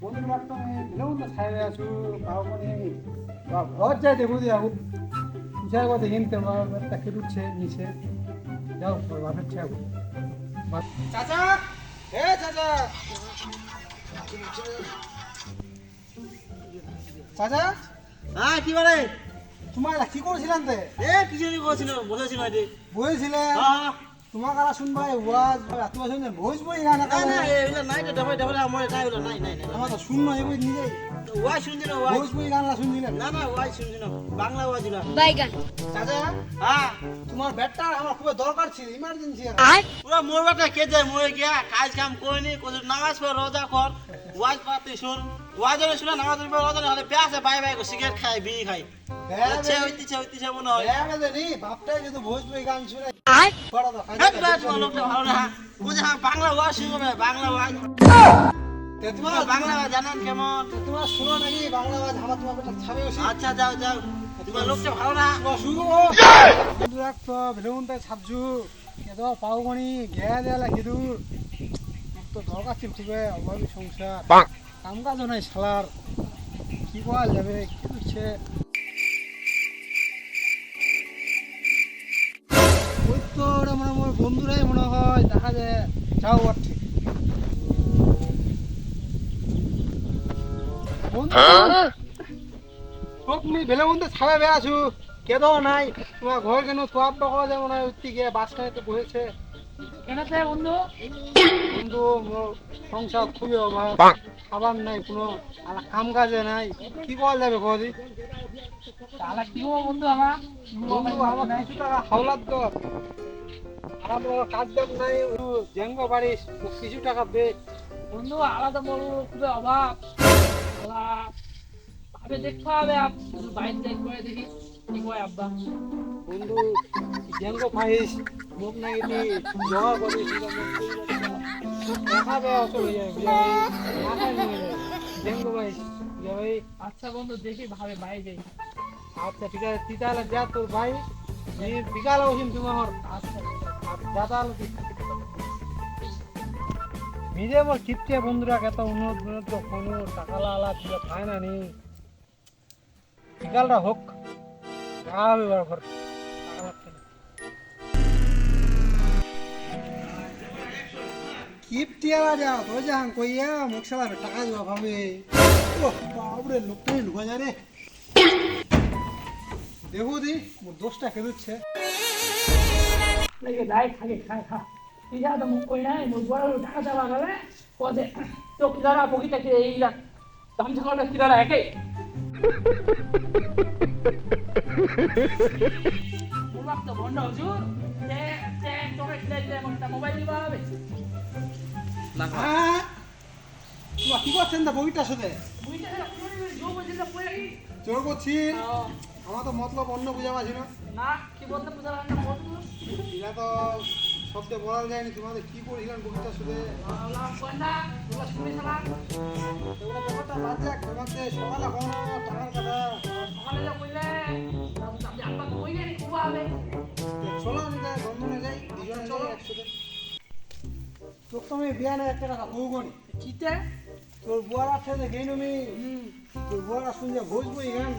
বন্ধুর মাধ্যমে বিলম্ব ছায়া আছো পাবনি ঘর যাই দেখো দিয়ে আবু যাই কথা হিনতে একটা খেলুচ্ছে নিচে যাও বাপের ছায়া চাচা হে চাচা চাচা হ্যাঁ কি বলে তোমার কি করেছিলাম তে এ কিছু নি বলছিল বসেছিল এটি বলেছিলে হ্যাঁ তোমার কারা শুনবাই ওয়াজ তোমার শুনছেন ভোজ বই গান না নাই ডাবল আমার নাই ওগুলো নাই নাই নাই। আমার তো শূন্য এগুলো নিজে শুনছি না ওয়াই ভোজ বই গান না না শুনছি না বাংলা ওয়াজ না। বাইগান। চাচা হ্যাঁ তোমার ব্যাটটা আমার খুব দরকার ছিল ইমার্জেন্সি আর পুরো মোর বাটা কে যায় মরে গিয়া কাজ কাম করিনি কোন নামাজ পড়ে রোজা কর ওয়াজ পাতি শুন। ওয়াজ হলে শুনে নামাজ পড়ে রোজা হলে পেঁয়াজে বাই বাই করে সিগারেট খাই বিড়ি খাই ইচ্ছে হইতেছে হইতেছে মনে হয়। বাপটাই যদি ভোজ বই গান শুনে আর বড় তো হ্যাঁ, লোকটা ভালো না। বুঝে হ্যাঁ বাংলা ওয়াজ শুনবে বাংলা ওয়াজ। তোমার বাংলা ওয়াজ জানেন কেমন? তোমরা শুনো নাকি বাংলা আওয়াজ আমার তোমার বেটা ছাবে ওসি আচ্ছা যাও যাও। তোমার লোকটা ভালো না? বন্ধু রাখতো এত দেয়া লাগিদু তো দরকার ছিল খুবই অভাবী সংসার। কাম কাজও নাই শালার কি করা যাবে? কি হচ্ছে? ওই তো মনে আমার বন্ধুরাই মনে হয় দেখা যায় যাও আর ঠিক বন্ধু? নি বেলে মধ্যে ছাড়া বেড়াছু কেদ নাই? তোমার ঘর কেন তো আব্বা কওয়া যায় মনে হয় উঠতে বাসখানে তো বসেছে। কেনাতে বন্ধু? মোর সংসার খুবই অভাব খাবার নাই কোনো আর কাম কাজে নাই। কি করা যাবে কদি তাহলে কি হব বন্ধু আমার? বন্ধু আমার কিছু টাকা হাওলাত দর আমার তো কাজ নাই জেঙ্গ বাড়িস কিছু টাকা দে। বন্ধু আলাদা বড় খুবই অভাব আলা, ভাবে দেখতে হবে বাইরে দেখবে দেখি কি কয় আব্বা। বন্ধু জেঙ্গ নাই এটি জমা করিস আচ্ছা বন্ধু, দেখি ভাবে বাইরে যাই। আচ্ছা ঠিক আছে, তুই তাহলে যা তোর ভাই। বিকালে ওসিম তোমার আচ্ছা আর যা তাহলে নিজে আমার বন্ধুরা কত উন্নত উন্নত কোনো টাকা লালা তুই পায় না নি। বিকালটা হোক খাওয়াবে বার ঘর কিপ্টিয়ালা যা তো যান কইয়া মুখ সালাবে টাকা দিবা ভাবে ও বাবরে লোকটাই লুকা যায় রে দেখো দি মোর দোষটা খেলুচ্ছে লেগে যাই খাগে খাই খা যা তো মুখ কই নাই মুখ বড় টাকা দেওয়া গেলে পদে তো কিদারা বগিটা কে এই গামছা কটা কিদারা একে মোবাইল তো বন্ধ হুজুর যে মোবাইল দিবা কি করছেন দা বইটা সাথে জোর করছি আমার তো মতলব অন্য বুঝা পাচ্ছি না। না কি বলতে বুঝা না বন্ধু তো শব্দে বলা যায়নি তোমাদের কি করেছিলেন বইটার সাথে ওগুলো ব্যাপারটা বাদ যাক তোমাদের সকালে কোনো টাকার কথা সকালে যা কইলে আপনি আব্বা কইলে খুব হবে। তোর তো আমি বিয়ানে একটা টাকা বউগনি চিতে তোর বুয়ার আছে যে গেইন আমি তোর বুয়ারা শুনছে ভোজ বই গান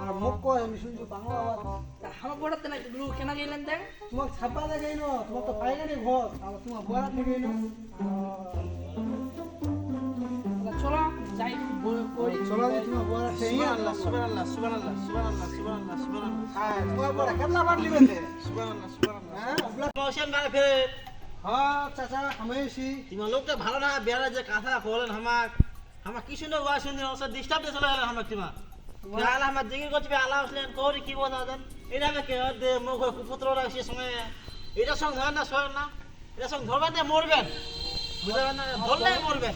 আর মুখ কয় আমি শুনছি বাংলা আওয়াজ আমার পড়াতে না গুরু কেন গেলেন দেখ। তোমার ছাপা দে গেইন তোমার তো পাইগানি ঘর আর তোমার বুয়ারা থেকে গেইন। চলো যাই চলো যে তোমার বুয়ারা থেকে সুবহানাল্লাহ সুবহানাল্লাহ সুবহানাল্লাহ সুবহানাল্লাহ সুবহানাল্লাহ সুবহানাল্লাহ। হ্যাঁ। তোমার বুয়ারা কেতলা বার লিবে সুবহানাল্লাহ সুবহানাল্লাহ হ্যাঁ? বারে ফেরে হ্যাঁ চাচা হামেশি তোমার লোকটা ভালো না বেড়া যে কথা বলেন আমার আমার কি সুন্দর ওয়াজ শুনছেন ওসব ডিস্টার্ব দিয়ে চলে গেলেন আমার তোমার আল্লাহ আমার জিগির করছে আল্লাহ আসলেন কৌরি কি বলা দেন এটা আমি কে দে মুখ কুপুত্র রাখছি সঙ্গে এটা সঙ্গে ধরেন না শোনেন না এটা সঙ্গে ধরবেন না মরবেন বুঝতে পারেন না ধরলেই মরবেন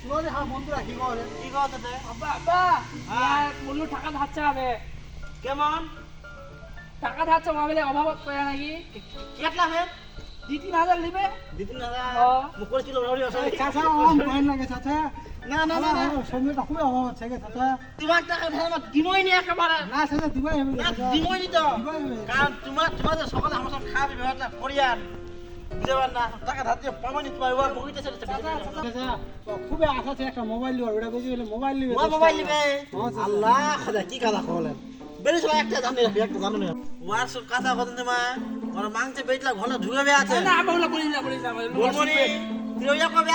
শুনো হ্যাঁ বন্ধুরা কি করে কি কথা তে? আব্বা আব্বা আর বলল টাকা ধাচ্ছে হবে কেমন টাকা ধাচ্ছে মোবাইলে অভাব করে নাকি? কেটলা ফের দুই তিন হাজার নিবে দিদিন দাদা ও। মুখ করেছিল চাচা অন করেন লাগে চাচা। না না না না। সময়টা খুবই অভাব হচ্ছে গে চাচা তোমার টাকা দিমই নি একেবারে না চাচা দিবাই হবে দিমই নি তো। কারণ তোমার তোমাদের সকালে আমার সঙ্গে খাওয়াবি ব্যাপারটা করিয়ার না? ধার তোমার খুবই আশা আছে একটা মোবাইল লিবার ওটা বেশি মোবাইল নিবে মোবাইল নিবে আল্লাহ কি কথা কলেন একটা জানি একটা জানো না। ওয়ার সব কথা কথা তোমা ওর মাংসে বেটলা ঘরে ঢুকে আছে। না আমি ওগুলো বলি না বলি না বলমনি তুই কবে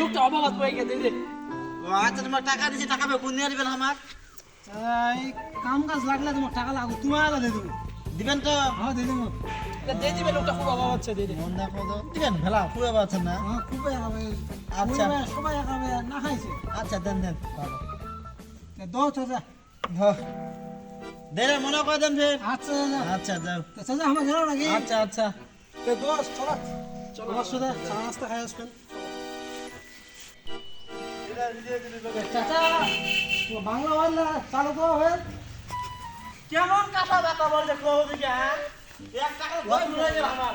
লোকটা হয়ে গেছে আচ্ছা তোমার টাকা দিছি টাকা বে কোন নিয়ে দিবেন আমার? এই কাম কাজ লাগলে তোমার টাকা লাগবে তোমার আগে দিয়ে দেবো। দিবেন তো? হ্যাঁ দিয়ে দেবো। দিয়ে দিবে লোকটা খুব অবাক হচ্ছে দিয়ে দিবে মন দেখো তো দিবেন ভেলা না? হ্যাঁ খুবই একাবে আচ্ছা। সবাই একাবে না খাইছে। আচ্ছা দেন দেন দাও চাচা দেরে মনে করে দেন ফের। আচ্ছা আচ্ছা যাও। তা চাচা আমার গেল নাকি? আচ্ছা আচ্ছা। তা দোষ চলো। চলো আমার সাথে চা নাস্তা খাই আসবেন। চাচা বাংলা বাংলা চালু করো হয়ে। কেমন কথা বার্তা বলছে কহ দিকে হ্যাঁ? এক টাকা মিলে গেল আমার।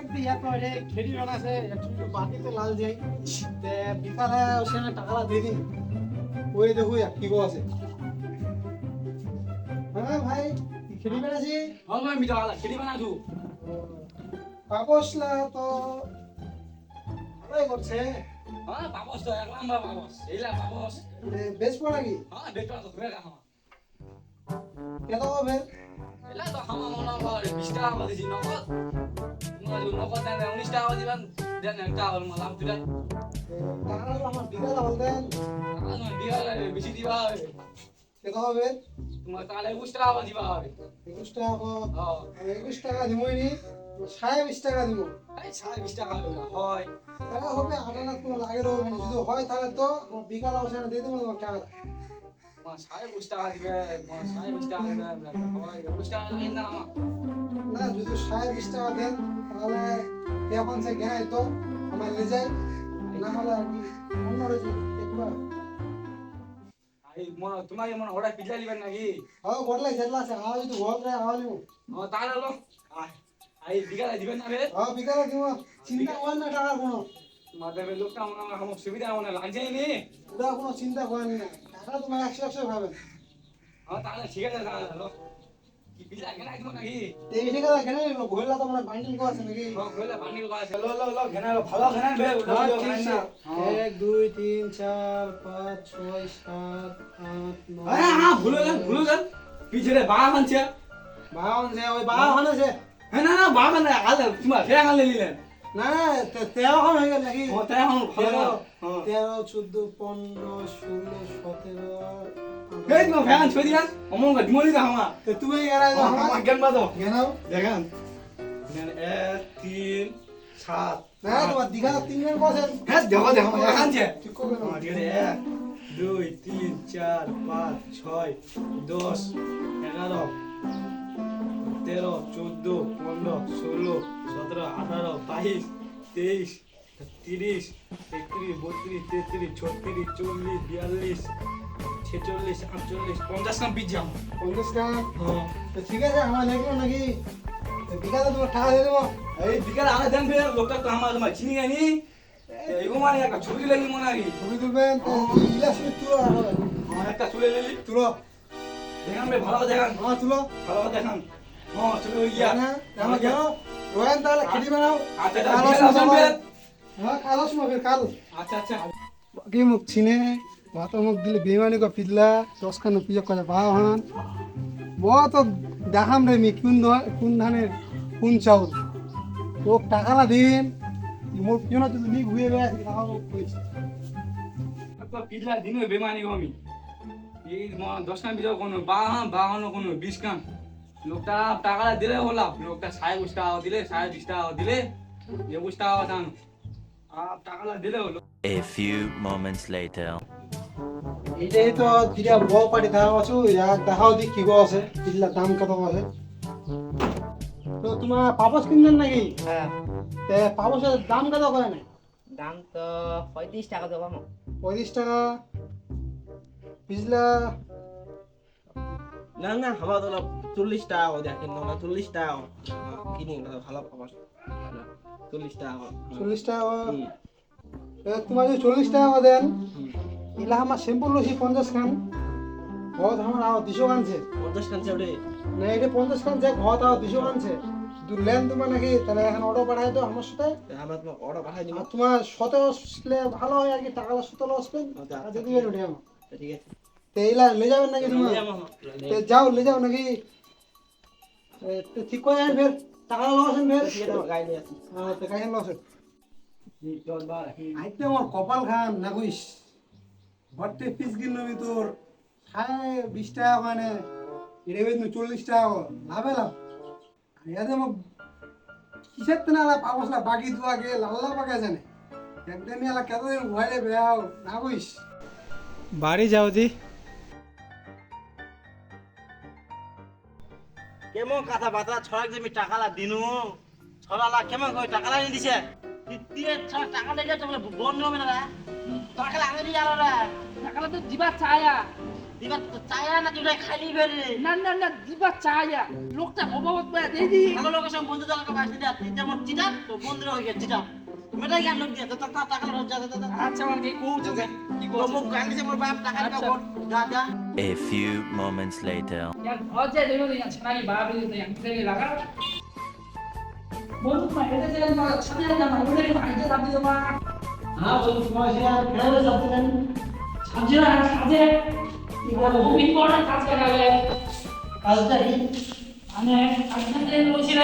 একটু করে খেড়ি বানাছে বাটিতে লাল যাই তে বিকালে টাকা দিয়ে দিন ওই দেখো কি আছে। হ্যাঁ ভাই কি খেড়ি বানাছি হ্যাঁ ভাই মিটা আলা খেলি তু পাপসলা তো ভালোই করছে। হ্যাঁ বাবস তো এক নাম্বার বাবস এইলা এ, বেশ পড়া কি হ্যাঁ বেটা তো ঘুরে রাখা কত হবে এলা তো হামা মনে হয় বিশ টাকা করে নগদ। নগদ দেন উনিশ টাকা দিবেন। দেন একটা হল মালাম তুলে। টাকা আমার বিকালে বলতেন টাকা তোমার দিয়া বেশি দিবা হবে। কত হবে তোমার তাহলে একুশ টাকা করে দিবা হবে। একুশ টাকা হ্যাঁ। একুশ টাকা দিবই নি সাড়ে বিশ টাকা দিব। সাড়ে বিশ টাকা হবে না হয়। টাকা হবে আটানা তোমার লাগে রবে যদি হয় তাহলে তো আমার বিকালে দিয়ে দেবো তোমার টাকা। সাড়ে বিশ টাকা দিবে সাড়ে বিশ টাকা দিবে হয় একুশ টাকা দিন না আমার। না যদি সাড়ে বিশ টাকা দেন তাহলে এখন সে গেনাই তো আমার নিয়ে যাই না হলে আর কি অন্য রয়েছে দেখবা এই মনে মনে ওটা পিছলা দিবেন নাকি হ্যাঁ বদলাই যেগুলো আছে আওয়াজ যদি ঘর রে আওয়াজ দিব হ্যাঁ তাহলে হলো আই বিকালে দিবেন না রে হ্যাঁ বিকালে দিব চিন্তা করেন না টাকা কোনো তোমাদের লোকটা হয় আমার সুবিধা মনে লাগছেই নি ওটা কোনো চিন্তা করেন না টাকা তোমার একশো একশো ভাবে হ্যাঁ তাহলে ঠিক আছে তাহলে এক দুই তিন চার পাঁচ ছয় সাত আট নয় হ্যাঁ হ্যাঁ ভুলে গেল ভুলে গেল পিছনে যে ওই বাউন আছে হ্যাঁ না না বাঘ আনে আলে তোমার ফেরা আনলে নিলেন না তে- তেরো খান হয়ে গেল নাকি? ও তাই এখন ভালো। তেরো তেরো চোদ্দ পনেরো ষোলো সতেরো এই তোমার ফ্যান ছড়ি দিলাম। অমন গা ডিমলি দা হামা তো তুমি গেলাই তো আমার আমার জ্ঞান বাদো গেনাও দেখেন। এক তিন সাত না তোমার দীঘা তিন জন বসেন। হ্যাঁ দেখো দেখো দেখানছে ঠিক করবে না। ঠিক আছে এক দুই তিন চার পাঁচ ছয় দশ এগারো তেরো চোদ্দ পনেরো বাইশ তেইশ তিরিশ একত্রিশ বত্রিশ তেত্রিশ ছত্রিশ চল্লিশ বিয়াল্লিশ ছেচল্লিশ আটচল্লিশ পঞ্চাশ নাম পিজ্জা পঞ্চাশ টাকা হ্যাঁ। তো ঠিক আছে আমার লেখলো নাকি? দীঘাতে তোমার টাকা দিয়ে দেবো এই বিকালে আগে দেন ফের লোকটা তো আমার চিনি জানি এগো মানে একটা ছবি লাগি মনে আগে ছবি তুলবেন গিলাস করে তুলো আর একটা তুলে নিলি তুলো। দেখান বে ভালো দেখান। আমার তুলো। ভালো দেখান। হ্যাঁ গিয়া। না আমার কেন রোয়েন তাহলে খেটি বানাও। আচ্ছা কালো আচ্ছা সময় হ্যাঁ কালো সময় ফের কালো। আচ্ছা আচ্ছা। কি মুখ চিনে ভাত মুখ দিলে বেমানি কো পিদলা দশখান পিজা করে বাহ হান। বহুত দেখাম রে মি কোন কোন ধানের কোন চাউল? তোক টাকা না দিন মোর পিছনে তুই নি ঘুরে বেড়াচ্ছি মোক কইছি তো পিছলা দিন বেমানি গো আমি এই দশ কান বিজয় কোনো বাহান বাহান কোনো বিশ কান লোকটা টাকাটা দিলে হলাম। লোকটা সাড়ে বিশ টাকা দিলে সাড়ে বিশ টাকা দিলে একুশ টাকা আর টাকাটা দিলে হলো। A few moments later. এইটাই তো দিরা বউ পাটি দেখা আছো ইয়াক দেখাও দি কি গো আছে পিদলা দাম কত আছে। তো তোমার পাপস কিনবেন নাকি? হ্যাঁ। তে পাপসের দাম কত করে না? দাম তো পঁয়ত্রিশ টাকা দেবো পঁয়ত্রিশ টাকা। পিছলা না না আমার তো চল্লিশ টাকা দেখেন না চল্লিশ টাকা কিনি না ভালো খবর। চল্লিশ টাকা চল্লিশ টাকা তোমার যদি চল্লিশ টাকা দেন। ইলা আমার সিম্পল লইছি পঞ্চাশ খান। ঘর আমার আও দুশো আনছে। পঞ্চাশ খান ওরে। না এটা পঞ্চাশ যে ঘর আও দুশো আনছে। শুধু লেন তোমার নাকি তাহলে এখন অর্ডার পাঠাই দাও আমার সাথে। আমরা তোমাকে অর্ডার পাঠাই দিব তোমার শতে আসলে ভালো হয় আর কি টাকাটা শতলে আসবেন আচ্ছা, টাকা দিয়ে দিবেন ওটা আমার ঠিক আছে। তো এইলা লে যাবেন নাকি তো যাও লে যাও নাকি তো ঠিক করে যান ফের টাকা লসেন ফের হ্যাঁ তো আইতে আমার কপাল খান না কইস ভর্তি পিস কিনবি তোর খায় বিশ টাকা মানে এটা বেতন চল্লিশ টাকা লাভে লাভ ইয়াতে আমার কিসের তো না পাবস না বাকি দু আগে লাল্লা পাকা জানে একদিন এলা কতদিন ভয়ে বেয়াও না কইস বাড়ি যাও দি কেমন কথা বার্তা ছড়াক যে টাকালা দিনু। ছড়ালা কেমন কই? টাকালা নিয়ে দিছে। তিতিয়ে ছড়া টাকা যাচ্ছে বলে বন্ধ হবে না রে। টাকালা আগে দিয়ে আলো রে। টাকাটা তো দিবা চায়া দিবা চায়া না তুই খালি বেরে না না না দিবা চায়া লোকটা অভাবত পায় দেই দি। ভালো লোকের সঙ্গে বন্ধু জানাকে বাইসে দিয়া তুই যেমন চিটা তো বন্ধুরা হয়ে গেছে চিটা মেটাই জ্ঞান লোক দিয়ে তো তার টাকা লোক যা যা যা আচ্ছা মানে কো তোকে কি তো মুখ গান দিছে মোর বাপ টাকা দিবা ভোট যা যা A few moments later. 야 어제 내가 그냥 전화기 마음이 그냥 세게 나가 뭔 말해 되는 거 참여한다 말 그래 말이지 답이도 막 হ্যাঁ বন্ধু তোমার সে আর ফেরাবে যাতে জানি 잠시나 사제 이거 몸이 뻔한 가서 가게 কাজটা কি 안에 당신들 오시래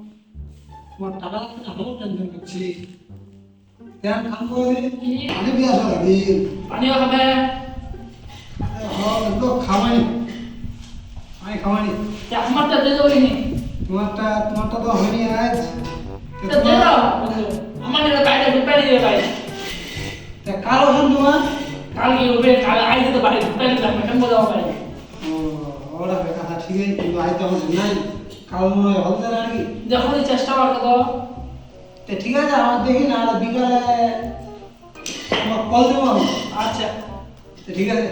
তোমার টাকা আমার টেনশন করছি তেল খাব পানি দিয়ে আসা লাগে পানিও খাবে খাওয়ানি আমি হ্যাঁ, খাওয়ানি আমারটা দিয়ে দেবো তোমারটা তোমারটা তো হয়নি আজ। আমার বাইরে বাইরে দিয়ে কাল ওখান তোমার? কাল কাল আইতে তো বাইরে বাইরে যাবে কেমন কথা ঠিক আছে কিন্তু নাই। যখন চেষ্টা করো তো। তো ঠিক আছে আমার দেখি না বিকালে আমার কল দেবো আচ্ছা। তো ঠিক আছে।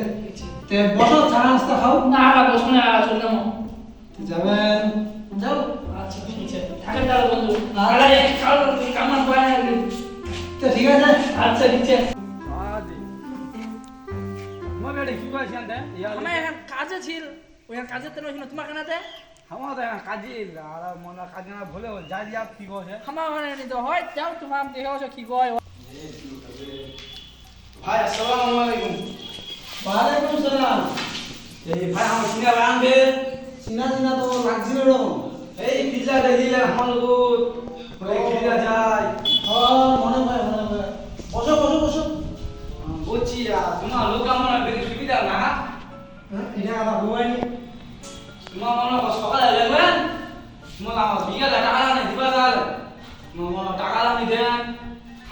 তো বসো চা নাস্তা খাও। না না বসো না চলে যাব যাবেন। যাও। আচ্ছা ঠিক আছে। থাকে তাহলে বন্ধু। হ্যাঁ। আরে কাল কামান পায় না তো ঠিক আছে। আচ্ছা ঠিক আছে আমার কাজে ছিল। ওখানে কাজের তেল ওখানে তোমার কেনাতে? আমার তো কাজী। আর মনে কাজী না ভুলে যাই দিয়া কি কইছে আমার ওখানে নিতে হয় যাও তোমার দেখে বসো কি কয়। ভাই আসসালামু আলাইকুম। ওয়ালাইকুম সালাম। এই ভাই আমার সিঙ্গা আনবে। চিনা চিনা তো লাগছিল এরকম এই পিজা দিলে আমার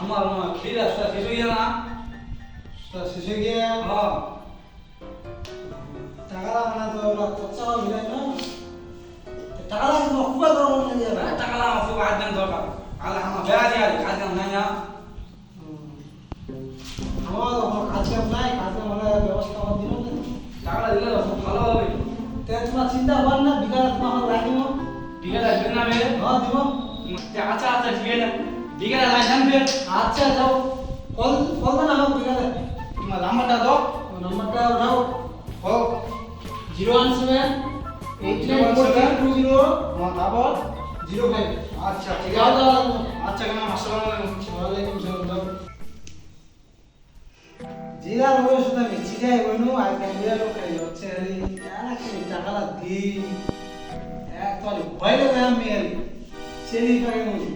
আমার মনে হয় খিলা শেষ হয়ে না তা শেষে গিয়ে হ্যাঁ টাকাটা মানে তো ওরা খরচা হবে না না টাকাটা কিন্তু খুব একটা মনে নিয়ে যাবে টাকা আমার খুব আর্জেন্ট দরকার তাহলে আমার বেড়া দিয়ে আছে কাজ কাম নাই না আমার তো কাজ কাম নাই কাজ কাম হলে ব্যবস্থা আমার দিন না টাকাটা দিলে তো খুব ভালো হবে তে তোমার চিন্তা কর না বিকালে তোমার আমার লাগিব ঠিক আছে দিন না বে হ্যাঁ দিব আচ্ছা আচ্ছা ঠিক আছে বিকেলে লাইন বে আচ্ছা যাও। কল কল না হোক বিকালে। তোমার নাম্বারটা দাও। নাম্বারটা উঠাও হোক zero one seven eight nine four two zero তারপর জিরো ফাইভ। আচ্ছা ঠিক আছে। আচ্ছা কেন আসসালামু আলাইকুম। ওয়ালাইকুম সালাম জিরা শুধু আমি জিরাই বইনু আর ক্যামেরা লোক হচ্ছে আরে না কি টাকাটা দি এক তো ভয় লাগে আমি আর সেই পাকে মুজি